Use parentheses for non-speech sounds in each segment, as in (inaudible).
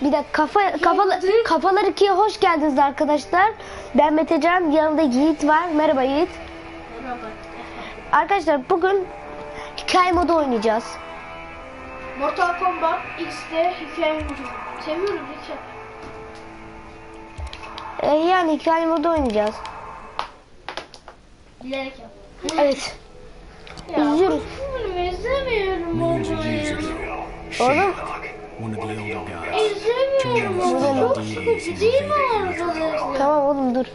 Bir dakika kafa kafalı kafalar ikiye hoş geldiniz arkadaşlar. Ben Metecan, yanımda Yiğit var. Merhaba Yiğit. Merhaba. Arkadaşlar bugün hikaye modu oynayacağız. Mortal Kombat X'de hikaye modu. Seviyorum lütfen. Ee, yani hikaye modu oynayacağız. Bilerek yap. Evet. Ya ago, Oğlum one of the elder gods, İzlemiyorum onu. Çok sıkıcı değil mi arkadaşlar? tamam oğlum dur.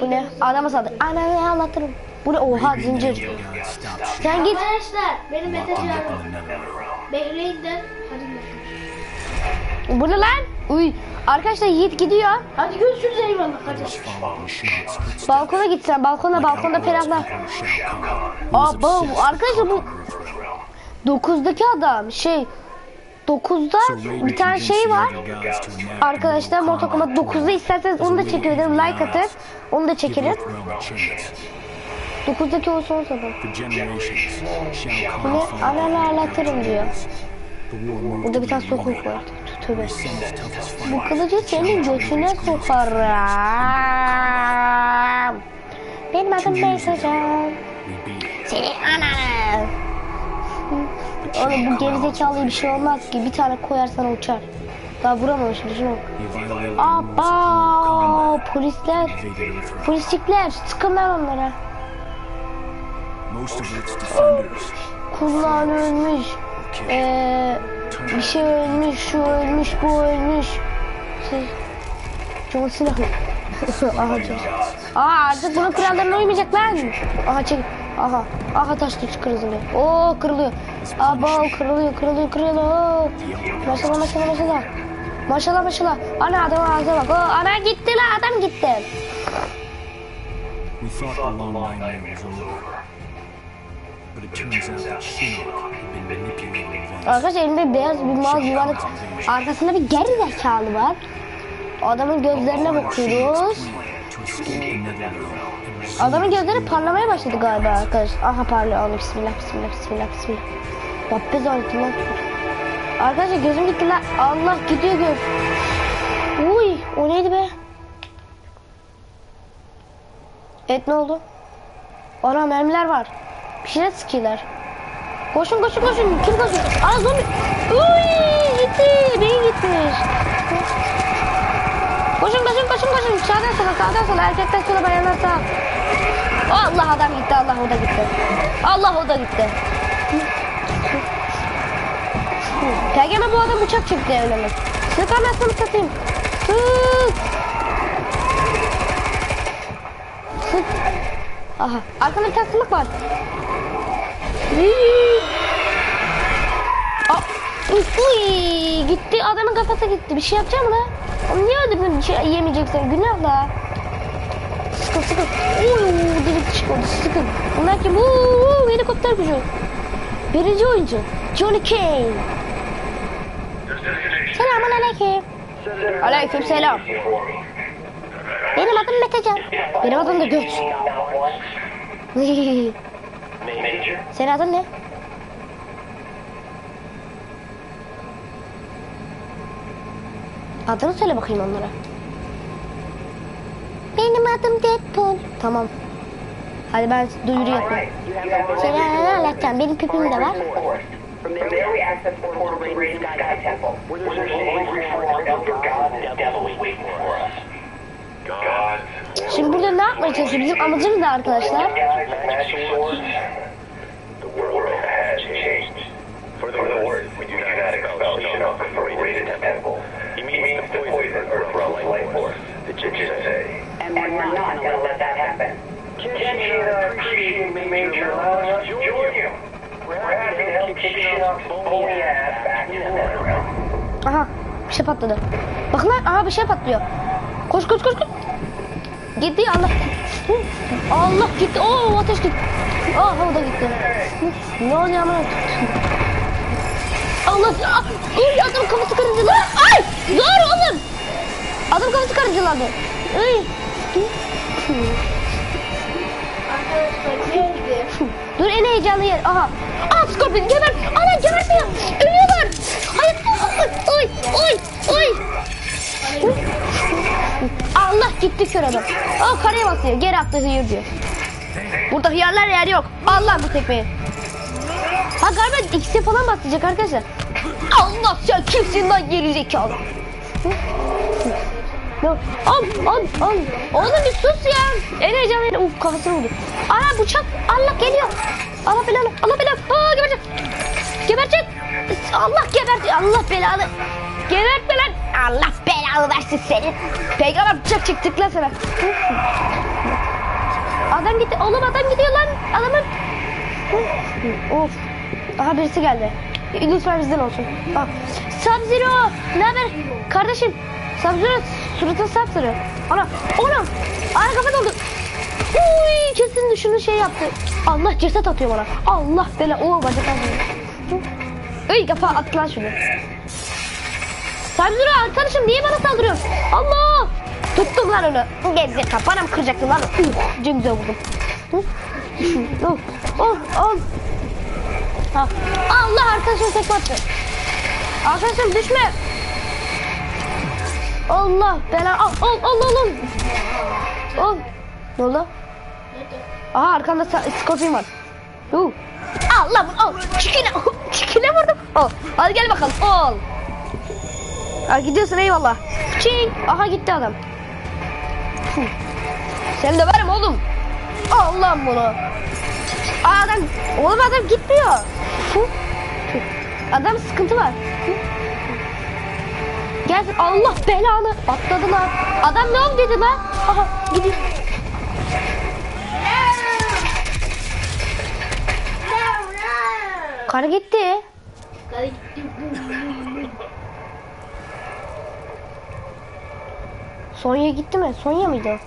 Bu ne? Adama saldır. Ananı anlatırım. Bu ne? Oha zincir. Sen git. Arkadaşlar benim locked him Metecan up in the netherrealm. Behley'den hadi görüşürüz. Bu ne lan? Uy. Arkadaşlar Yiğit gidiyor. Hadi görüşürüz eyvallah hadi. Balkona gitsen. Balkona balkonda ferahla. Aa bu arkadaşlar bu 9'daki adam şey 9'da bir tane şey var. Arkadaşlar Mortal Kombat 9'da isterseniz onu da çekebilirim. Like atın. Onu da çekelim. 9'daki o son adam. Bu ne? Ananı ağlatırım diyor. Burada bir tane sokuk var. Tövbe. Bu kılıcı senin götüne sokarım. Benim adım Beysacan. Senin ananı. Oğlum bu gerizekalıya bir şey olmaz ki. Bir tane koyarsan uçar. Daha vuramamışım şuna bak. Aba polisler. Polislikler sıkın lan onlara. Kullan ölmüş. Ee, bir şey ölmüş, şu ölmüş, bu ölmüş. Siz... John Cena. (laughs) Aha. Aa artık bunun kurallarına uymayacak lan. Aha çek. Aha. Aha taş düş kırılıyor. Oo kırılıyor. Aba kırılıyor, kırılıyor, kırılıyor. Maşallah maşallah maşallah. Maşallah maşallah. Ana adamın ağzına bak. Oo, ana gitti lan adam gitti. We thought the long nightmare was over. But it turns out that Shinnok had been manipulating events. Arkadaşlar elinde beyaz bir mal yuvarlak. Arkasında bir geri zekalı var. Adamın gözlerine bakıyoruz. Adamın gözleri parlamaya başladı galiba arkadaş. Aha parlıyor. Allah bismillah bismillah bismillah bismillah. Rabbe zannettim lan. Arkadaşlar gözüm gitti lan. Allah gidiyor göz. Uy o neydi be? Evet ne oldu? Ana mermiler var. Bir şeyler sıkıyorlar. Koşun koşun koşun. Kim koşun? Aa zombi. Uy gitti. Beyin gitmiş. Koşun koşun koşun koşun. Sağdan sola sağdan sola. Erkekler sola bayanlar sağ. Allah adam gitti. Allah o da gitti. Allah o da gitti. Pegeme bu adam uçak çekti evlenmek. Sık anasını satayım. Sık. Sık. Aha. Arkada bir tane sımık var. Uy, gitti adamın kafası gitti. Bir şey yapacağım mı lan? Oğlum niye öldürdün? Bir şey yemeyeceksin. Günah la. Sıkın sıkın. Uy, delik çık oldu. Sıkın. Bunlar kim? Uuu, helikopter gücü. Birinci oyuncu. Johnny Kane. Selamun aleyküm. Aleyküm selam. Benim adım Metecan. Benim adım da Göç. Senin adın ne? Adını söyle bakayım onlara. Benim adım Deadpool. Tamam. Hadi ben duyuru yapayım. Seni anlatacağım. Benim pipim de var. From there, we access the portal to Radiant Sky Temple, where there's an angry force of elder gods and devils waiting for us. Şimdi burada ne yapmaya? Bizim amacımız ne arkadaşlar? Bir şey patlıyor. Koş koş koş koş. Gitti Allah. Allah gitti. Oo ateş gitti. Aha o da gitti. Ne oluyor ama? Allah. Ah, Uy adam kafası kırıldı lan. Ay dur oğlum. Adam kafası kırıldı. Ay. Dur en heyecanlı yer. Aha. Aa Scorpion geber. Ana gebertiyor. Gitti adam. Aa karaya basıyor. Geri attı hıyır diyor. Burada hıyarlar yer yok. Allah bu tekmeyi. Ha galiba ikisi falan basacak arkadaşlar. Allah sen kimsin lan geri zekalı. Al al al. Oğlum bir sus ya. En heyecanlı. Uf kafasını vurdu. Ana bıçak. Allah geliyor. Allah belanı. Allah belanı. Aa gebercek. Gebercek. Allah gebercek. Allah belanı. Gebertme lan. Allah belanı versin senin. Peygamber bıçak çektik lan sana. Adam gitti. Oğlum adam gidiyor lan. Adamın. Of. Aha birisi geldi. Lütfen bizden olsun. Bak. Sub-Zero. Ne haber? Kardeşim. Sub-Zero suratın sapsırı. Ana. Ona. Ana kafa doldu. Uy, kesin şunu şey yaptı. Allah ceset atıyor bana. Allah bela. Oo bacak atıyor. Uy kafa at lan şunu. Sub-Zero arkadaşım niye bana saldırıyorsun? Allah. Tuttum lan onu. Gezdi kafanım kıracaktı lan. Cimze vurdum. Oh, oh, oh. Allah arkadaşım tek attı. Arkadaşım düşme. Allah bela. Al al al al. al. Ne oldu? Aha arkanda skorpion var. Uh. Allah al. Çikine. (laughs) Çikine vurdum. Al. Hadi gel bakalım. Al. Ha, gidiyorsun eyvallah. Çing. Aha gitti adam. Hı. Seni döverim oğlum. Allah bunu. Aa, adam, oğlum adam gitmiyor. Adam sıkıntı var. Gel Allah belanı atladılar. Adam ne oldu dedi lan? Aha gidiyor. Karı gitti. Sonya gitti mi? Sonya mıydı?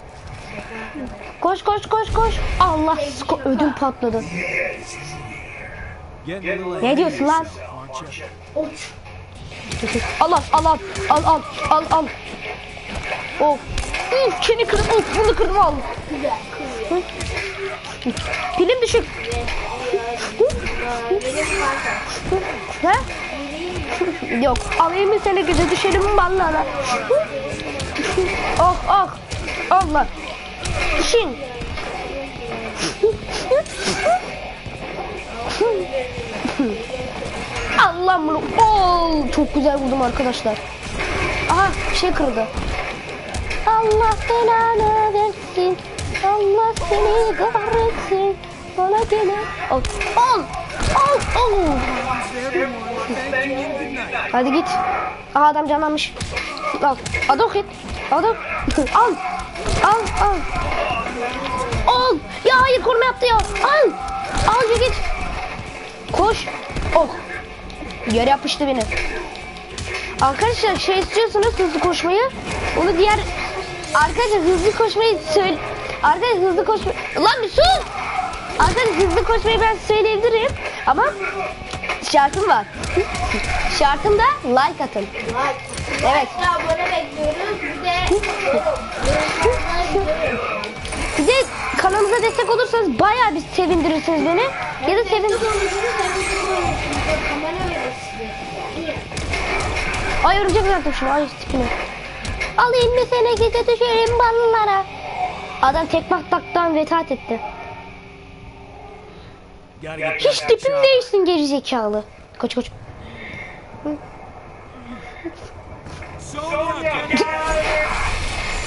Koş koş koş koş. Allah sko- ödüm patladı. Ne diyorsun lan? Al al al al al al al al. Of. Uf kini kırdım. Uf bunu kırdım al. Pilim düşük. Ne? Yok. Alayım seni gece düşelim ballara. Oh oh. Allah. Düşün. Allah bunu. Oo, çok güzel vurdum arkadaşlar. Aha şey kırıldı. Allah belanı versin. Allah seni kahretsin. Bana gene. Al. Al. Al. Al. Hadi git. Aha adam canlanmış. Al. Adam git. Adam. Al. Al. Al. Al. Ya hayır koruma yaptı ya. Al. Al ya git. Koş. Oh. Yere yapıştı beni. Arkadaşlar şey istiyorsanız hızlı koşmayı onu diğer arkadaşlar hızlı koşmayı söyle arkadaşlar hızlı koşma lan bir sus arkadaşlar hızlı koşmayı ben söyleyebilirim ama şartım var şartım da like atın evet abone bekliyoruz. De kanalımıza destek olursanız bayağı bir sevindirirsiniz beni. Ya da sevin ay örümcek bıraktım şunu. Ay tipini alayım bir sene gece düşerim ballara. Adam tek baktaktan vefat etti. Hiç tipim değilsin gerizekalı. Kaç kaç. Sonya, get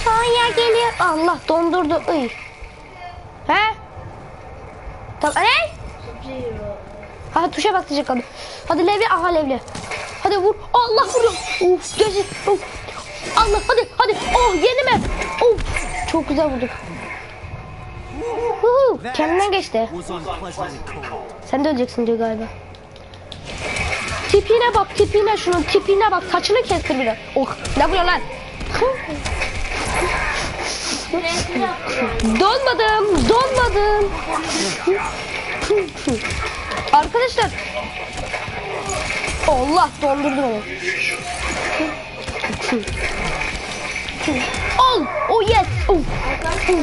Sonya geliyor. Allah dondurdu. Iy. He? Tamam. Ne? Ha tuşa basacak hadi. Hadi levye aha levye. Hadi vur. Allah vuruyor. Uf gözü. Uf. Allah hadi hadi. Oh yeni mi? Of. Çok güzel vurduk. Huhu, Kendinden geçti. Sen de öleceksin diyor galiba. Tipine bak tipine şunun tipine bak saçını kestir bir de. Oh ne vuruyor lan? Donmadım donmadım. Arkadaşlar. Allah dondurdu beni. Ol. Oh yes. Oh. Bu.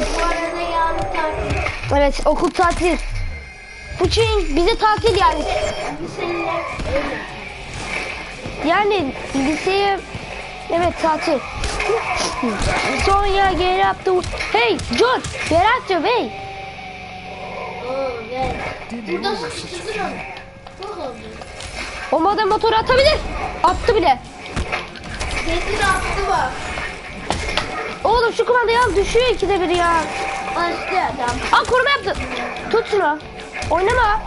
Evet okul tatil. Puçin bize tatil yani. Yani liseye evet tatil. Sonya get up to... Hey John, way. Oo gel. Burada oldu. O model motoru atabilir. Attı bile. Sesi de attı bak. Oğlum şu kumandayı al düşüyor ikide bir ya. Başlı adam. Aa koruma yaptı. Tut şunu. Oynama.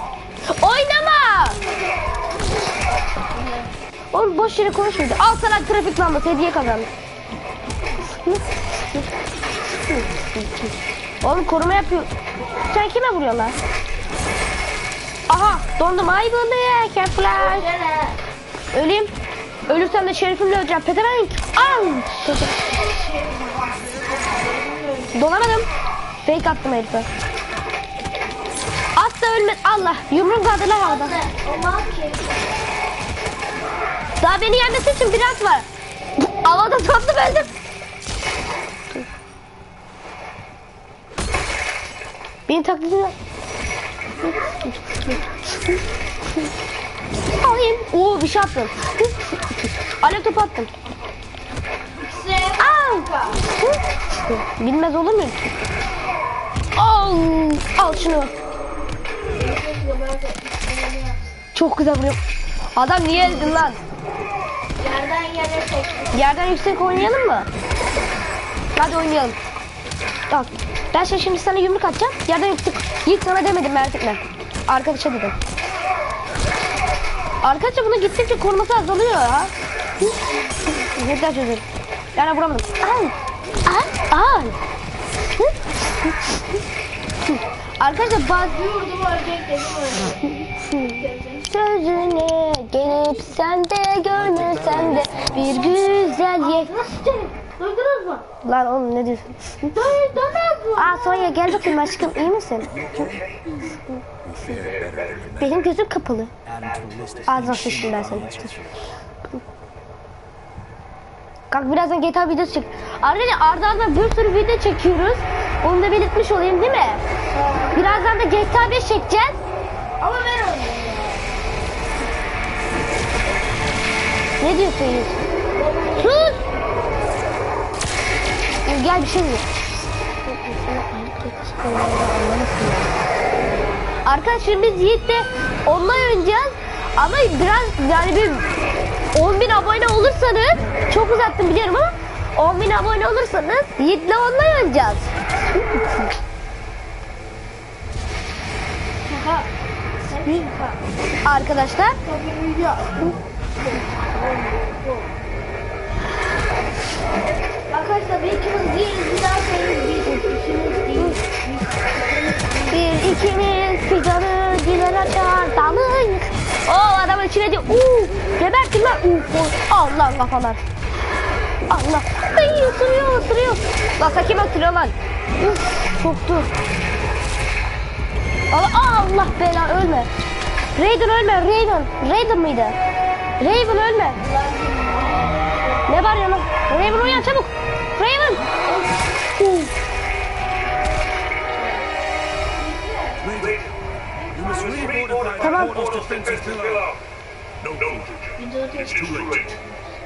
Oynama. Oğlum boş yere konuşmaydı. Al sana trafik lambası hediye kazandın. Oğlum koruma yapıyor. Sen kime vuruyorsun lan? Aha dondum ay bunu fly. Gel. Öleyim. Ölürsem de şerifimle öleceğim. Peterenk. Al. Donamadım. Fake attım herife. At da ölmedi. Allah. Yumruğum kaldı lan havada. O mal ki. Daha beni yenmesi için biraz var. Havada sandım öldüm. Beni taklidi. Alayım. Oo bir şey attım. Alev topu attım. Al. Bilmez olur muyum? Al. Al şunu. Çok güzel vuruyor. Adam niye öldün lan? Yere çekti. Yerden yüksek oynayalım mı? Hadi oynayalım. Bak ben şimdi sana yumruk atacağım. Yerden yüksek. Yiğit sana demedim merak etme. Arkadaşa dedim. Arkadaşlar bunu gittikçe koruması azalıyor ya. (laughs) Yeter çözüm. Yani vuramadım. Al. Al. Al. (laughs) Arkadaşlar bazı Bir vurdum ölecek dedim ölecek. Sözüne gelip sen de görmesen de bir güzel ye. Duydunuz mu? Lan oğlum ne diyorsun? Duydunuz mu? Aa Sonya gel bakayım aşkım iyi misin? Benim gözüm kapalı. Ağzına sıçtım ben seni. Kalk birazdan GTA videosu çek. Arkadaşlar arda arda bir sürü video çekiyoruz. Onu da belirtmiş olayım değil mi? Birazdan da GTA 5 çekeceğiz. Ama ben Ne diyorsun Yiğit? Sus! Gel bir şey diyor. Arkadaşlar biz Yiğit'le online oynayacağız. Ama biraz yani bir 10 bin abone olursanız çok uzattım biliyorum ama 10 bin abone olursanız Yiğit'le online oynayacağız. Arkadaşlar. Arkadaşlar bir ikimiz değiliz. Bir daha sayın bir ikimiz bir ikimiz fidanı diler açar dalıyız. O adamın içine diyor. Uuu gebertin lan. Uu, Allah kafalar. Allah. Ay ısırıyor ısırıyor. Lan sen kim ısırıyor lan? Uf, soktu. Allah, Allah bela ölme. Raiden ölme Raiden. Raiden mıydı? Raven ölme. Ne var ya lan? Raven uyan çabuk. Raven. Tamam.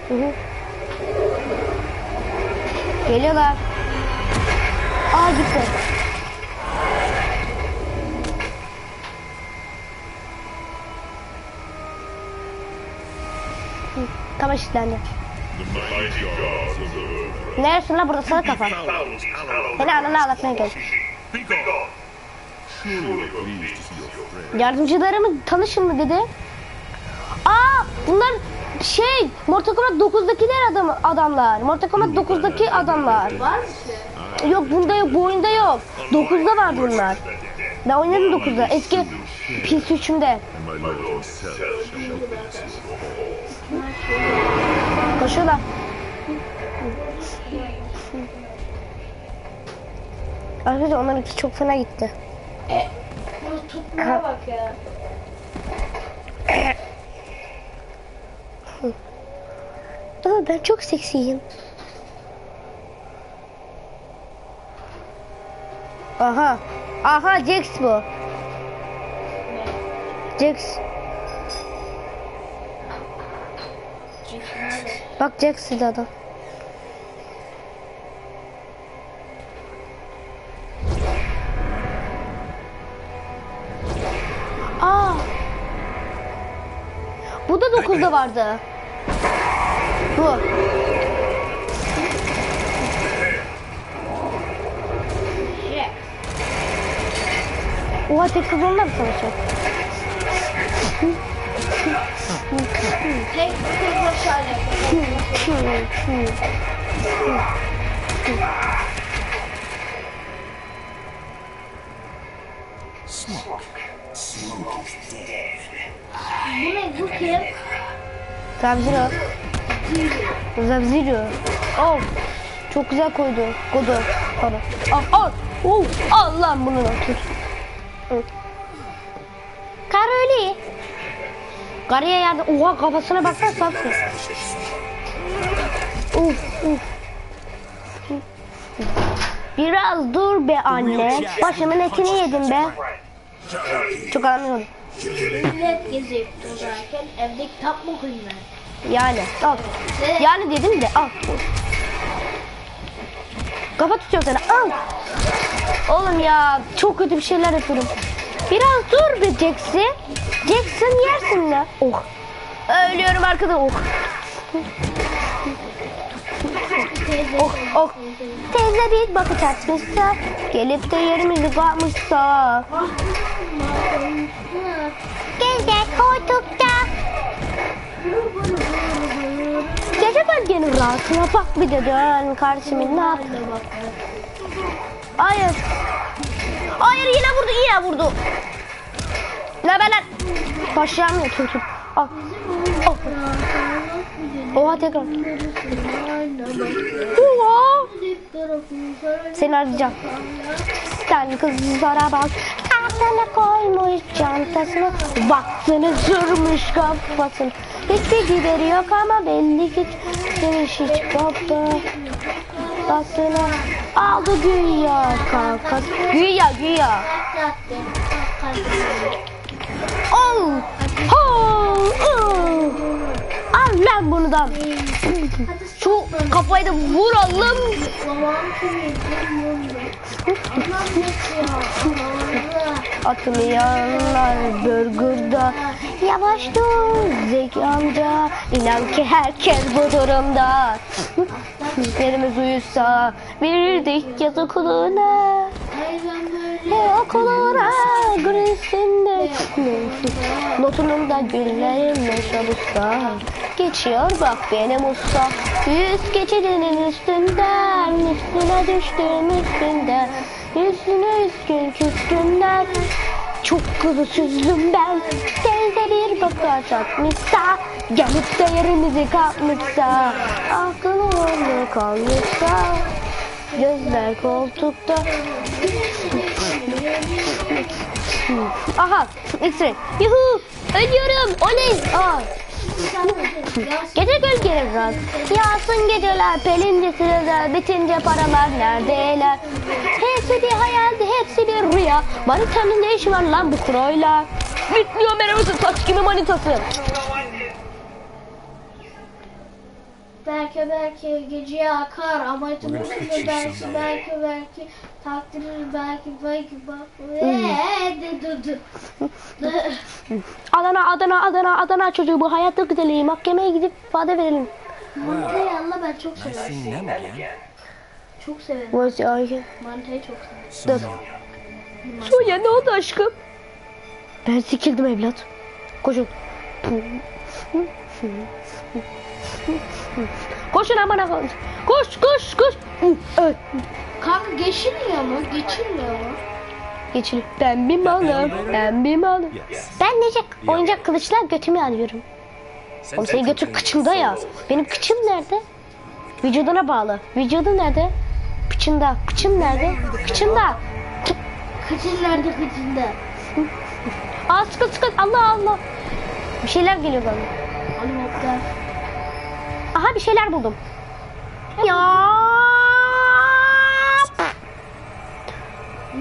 Hı hı. Geliyorlar. Aa gitti. Tam eşitlendi. Neresin lan burada sarı kafa? Beni ananı ağlatmaya gel. Yardımcılarımı tanışın mı dedi. Aa bunlar şey Mortal Kombat 9'dakiler adam, adamlar. Mortal Kombat 9'daki adamlar. Var mı? Yok bunda yok bu oyunda yok. 9'da var bunlar. Ben oynadım 9'da. Eski PS3'ümde. Fall. Koşuyorlar. Arkadaşlar onların ikisi çok fena gitti. Bunu tutmaya bak ya. Aa, ben çok seksiyim. Aha. Aha Jax bu. Jax. Bak Jack silahda. Aa. Bu da 9'da (clears throat) vardı. Bu. Oha tek kızınla mı savaşacak? Tek tek başarılı. Smoke. Bu ne? Bu kim? Sub-Zero. Sub-Zero. Oh. Çok güzel koydu. Pardon. Al al. Oh. Al lan bunu tut. Hı. Karıya yardım. Oha kafasına baksana sapsın. Uf uf. Biraz dur be anne. Başımın etini yedim be. Çok anlamıyorum. Millet gezip dolaşırken evde kitap mı okuyayım ben? Yani al. Yani dedim de al. Kafa tutuyorum sana al. Oğlum ya çok kötü bir şeyler yapıyorum. Biraz dur be Jackson. Jackson yersin la. Oh. Ölüyorum arkada oh. Oh oh. Teyze bir bakış atmışsa gelip de yerimizi kapmışsa. Gece koltukta Gece bölgenin rahatına bak bir de dön karşımın ne yap? Hayır. Hayır yine vurdu yine vurdu. Ne ben? Başlayamıyor çünkü. Al. Al. Oha tekrar. Oha. Seni arayacağım. Sen kızlara bak. Aklına koymuş çantasını. Baktığını sürmüş kafasını. Hiçbir gideri yok ama belli ki demiş hiç baba. Baktığına aldı güya kalkas. Güya güya. Oh. Oh. Oh. Al lan bunu da. Şu kafayı da vuralım. Atlayanlar burgerda Yavaş dur Zeki amca İnan ki herkes bu durumda Yerimiz uyusa Verirdik yaz okuluna He okuluna Grisinde Notunun da güllerim meşabusta Geçiyor bak benim usta. Yüz geçidinin üstünden Üstüne düştüm üstünden Yüzüne üstün küstümden Çok kızı süzdüm ben. Teyze bir bakar çatmışsa Gelip de yerimizi kapmışsa Aklını kalmışsa Gözler koltukta Aha X-ray Yuhu Ölüyorum oley Aa Gece gölgeleri rahat. Yağsın geceler, pelince sıralar, bitince paralar neredeler? Hepsi bir hayaldi, hepsi bir rüya. Manitanın ne işi var lan bu kroyla? Bitmiyor merhabası, taş gibi manitası. Belki belki geceye akar ama gonna belki belki belki belki takdirir belki belki dur dur. Adana, Adana, Adana, Adana çocuğu bu hayatta güzeli. Mahkemeye gidip ifade verelim. Mantayı anla ben çok severim. Çok severim. Your... Mantayı çok severim. So, Sonya ne oldu aşkım? Ben sikildim evlat. Koşun. Koşun aman koş. Koş koş koş. Evet. Kanka geçilmiyor mu? Geçilmiyor mu? Geçin. Ben bir malım. Ben bir malım. Ben nece oyuncak kılıçlar götümü alıyorum. Oğlum senin götün kıçında ya. Benim kıçım nerede? Vücuduna bağlı. Vücudun nerede? Kıçında. Kıçım nerede? Kıçında. Kıçın nerede kıçında? Aa sıkı sıkı. Allah Allah. Bir şeyler geliyor bana. Animatlar. Aha bir şeyler buldum. Ya.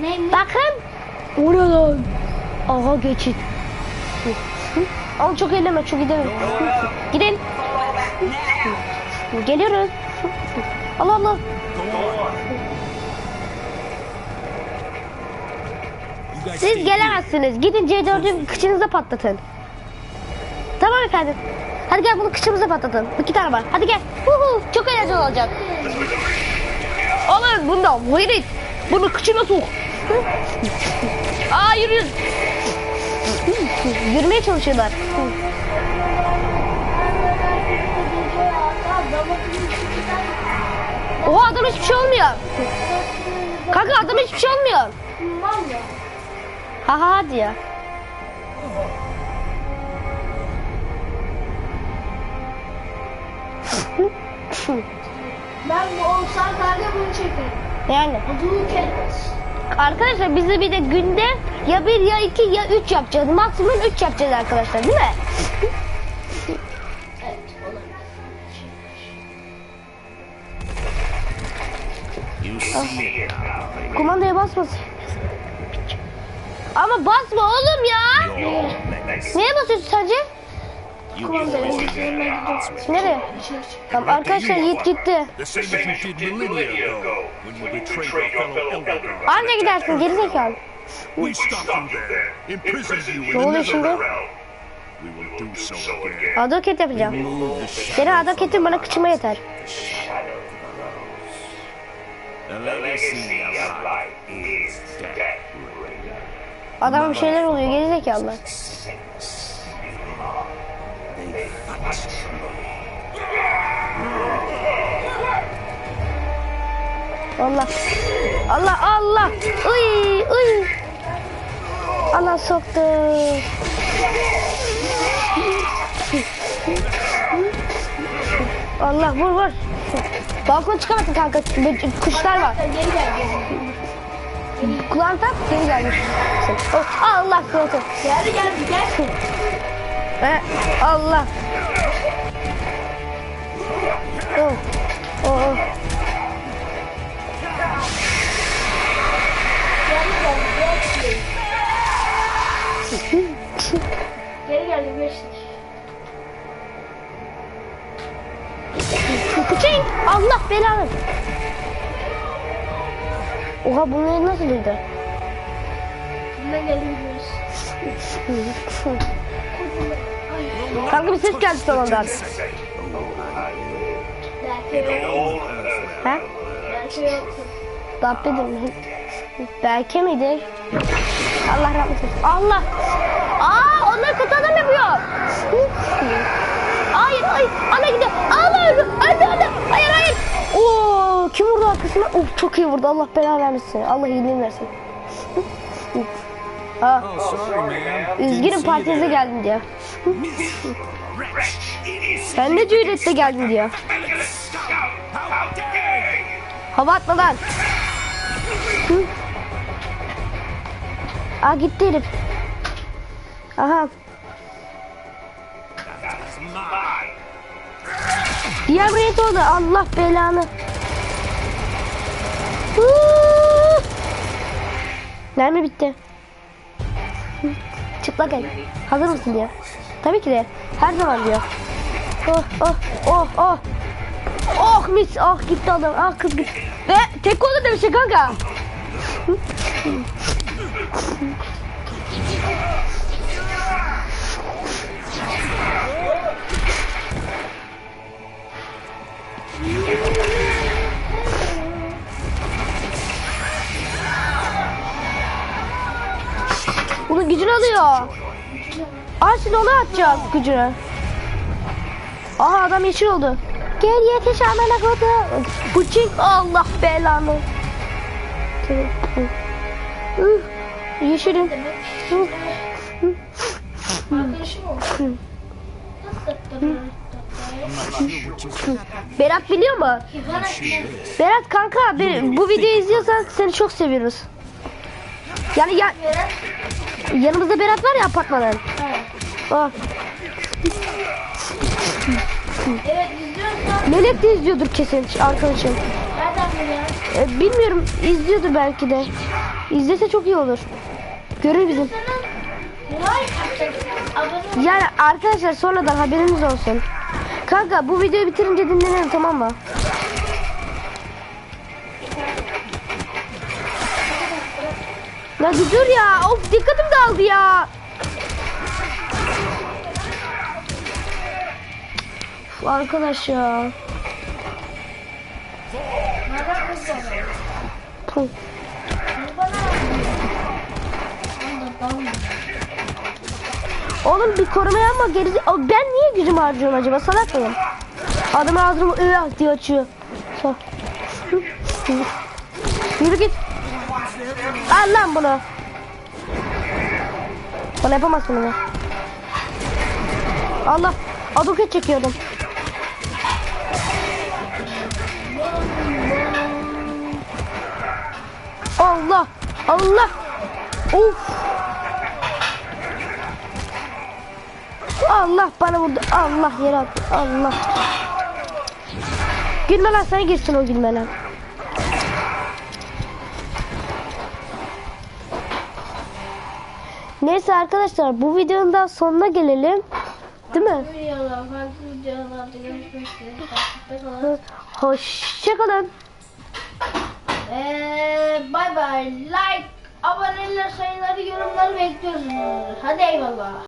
Ne? Bakın. Ne lan? Aha geçit. Ama çok elleme çok gidelim. Gidelim. Geliyoruz. Allah Allah. Siz gelemezsiniz. Gidin C4'ü kıçınıza patlatın. Tamam efendim. Hadi gel bunu kıçımıza patlatın. İki tane var. Hadi gel. Huhu, çok eğlenceli olacak. Alın bundan. Hayır. Bunu kıçına sok. Aa yürü. yürü. Yürümeye çalışıyorlar. Oha adam hiçbir şey olmuyor. Kanka adam hiçbir şey olmuyor. Ha ha hadi Ben bu olsam karga bunu çekerim. Yani Adını kes. arkadaşlar bize bir de günde ya bir ya iki ya üç yapacağız. Maksimum üç yapacağız arkadaşlar değil mi? Evet now. Kumandaya basmasın. Ama basma oğlum ya. Neye basıyorsun sadece? Always get out. Nereye? Tamam arkadaşlar Yiğit gitti. Anca gidersin gerizekalı. Ne oluyor şimdi? Adoket yapacağım. Seni adoketin bana kıçıma yeter. Adama bir şeyler oluyor gerizekalı. Allah. Allah Allah. Uy uy. Allah soktu. Allah vur vur. Balkona çıkamasın kanka. Kuşlar var. Gel. Kulağını tak geri gelmiş. Oh, Allah korusun. Geldi geldi gel. Ee, Allah. Oh. Oh, oh. Geri geldi gel. Geri geldi geçtik. Kıçın. Allah belanı. Oha bunları nasıl duydu? Bundan geldi gidiyoruz. Kanka bir ses geldi sonradan. Ha? Yoktu. Dabbedim. Belki miydi? Allah rahmet eylesin. Allah. Aa onlar kötü adam yapıyor. Hayır hayır. Ana gidiyor. Allah öldü. Öldü öldü. Hayır hayır. Oo, kim vurdu arkasına? Of çok iyi vurdu. Allah belanı vermesin. Allah iyiliğini versin. Ha, Oh, üzgünüm partinize geldim diyor. Sen de cüretle geldin diyor. Hava atmadan. Hı. Aa gitti herif. Aha. Diğer buraya oldu. Allah belanı. Mermi bitti. Çıplak el. Hazır mısın diyor. Tabii ki de. Her zaman diyor. Oh oh oh oh. Oh mis oh gitti adam ah kız gitti. Ve tek oldu demişti kanka. Bunun gücünü alıyor. Aa şimdi onu atacak gücünü. Aha adam yeşil oldu. Gel yetiş amına kodu. Bıçık Allah belanı. Oldu. Berat biliyor mu? Berat kanka bir- bu videoyu izliyorsan seni çok seviyoruz. Yani ya, yanımızda Berat var ya apartmanın. Oh, Evet Melek de izliyordur kesin arkadaşım. nereden biliyorsun? E, bilmiyorum izliyordur belki de. İzlese çok iyi olur. Görür bizim. Yani arkadaşlar sonradan haberiniz olsun. Kanka bu videoyu bitirince dinlenelim tamam mı? Ya dur ya. Of dikkatim dağıldı ya. Arkadaş ya. Oğlum bir koruma yapma gerisi. Ben niye gücümü harcıyorum acaba? Salak mıyım? Adam ağzımı ıh diye açıyor. Sağ. Yürü git. Al lan bunu. Bana yapamazsın bunu. Allah. Aduket çekiyordum. Allah. Allah. Of. Allah bana vurdu. Allah attı. Allah. Gülme lan sana girsin o gülme lan. Neyse arkadaşlar bu videonun da sonuna gelelim. Değil mi? Hoşçakalın. Eee bay bay. Like, aboneler sayıları, yorumları bekliyorsunuz. Hadi eyvallah.